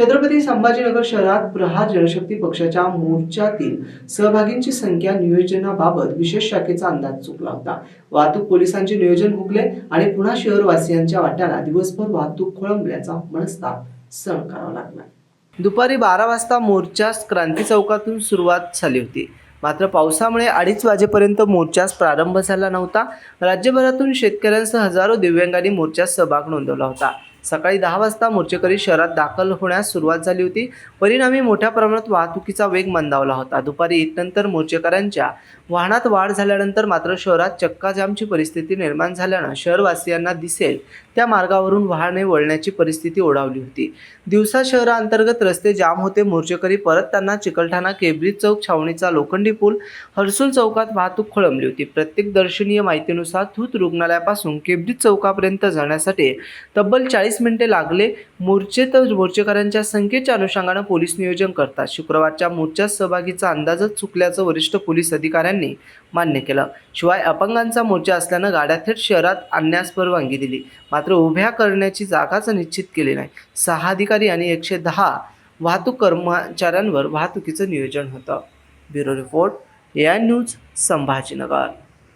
छत्रपती संभाजीनगर शहरात प्रहार जनशक्ती पक्षाच्या मोर्चातील सहभागींची संख्या नियोजनाबाबत विशेष शाखेचा अंदाज चुकला होता. वाहतूक पोलिसांचे नियोजन हुकले आणि पुन्हा शहरवासियांच्या वाट्याला दिवसभर वाहतूक खोळंबल्याचा मनस्ताप सहन करावा लागला. दुपारी बारा वाजता मोर्चास क्रांती चौकातून सुरुवात झाली होती. मात्र पावसामुळे अडीच वाजेपर्यंत मोर्चास प्रारंभ झाला नव्हता. राज्यभरातून शेतकऱ्यांसह हजारो दिव्यांगांनी मोर्चात सहभाग नोंदवला होता. सकाळी दहा वाजता मोर्चेकरी शहरात दाखल होण्यास सुरुवात झाली होती. परिणामी मोठ्या प्रमाणात वाहतुकीचा वेग मंदावला होता. दुपारी नंतर मोर्चेकऱ्यांच्या वाहनात वाढ झाल्यानंतर मात्र शहरात चक्काजामची परिस्थिती निर्माण झाल्यानं शहरवासियांना दिसेल त्या मार्गावरून वाहने वळण्याची परिस्थिती ओढावली होती. दिवसा शहराअंतर्गत रस्ते जाम होते. मोर्चेकरी परतताना चिकलठाणा केब्रिज चौक छावणीचा लोखंडी पूल हर्सुल चौकात वाहतूक खोळंबली होती. प्रत्येक दर्शनीय माहितीनुसार थूत रुग्णालयापासून केब्रिज चौकापर्यंत जाण्यासाठी तब्बल चाळीस मिनिटे लागले. मोर्चे तर मोर्चेकऱ्यांच्या संख्येच्या अनुषंगानं पोलीस नियोजन करतात. शुक्रवारच्या मोर्चात सहभागीचा अंदाजच चुकल्याचं वरिष्ठ पोलीस अधिकाऱ्यांनी मान्य केलं. शिवाय अपंगांचा मोर्चा असल्यानं गाड्या थेट शहरात आणण्यास परवानगी दिली. मात्र उभ्या करण्याची जागाच निश्चित केली नाही. सहा अधिकारी आणि एकशे दहा वाहतूक कर्मचाऱ्यांवर वाहतुकीचं नियोजन होतं. Bureau report A I news Sambhajinagar.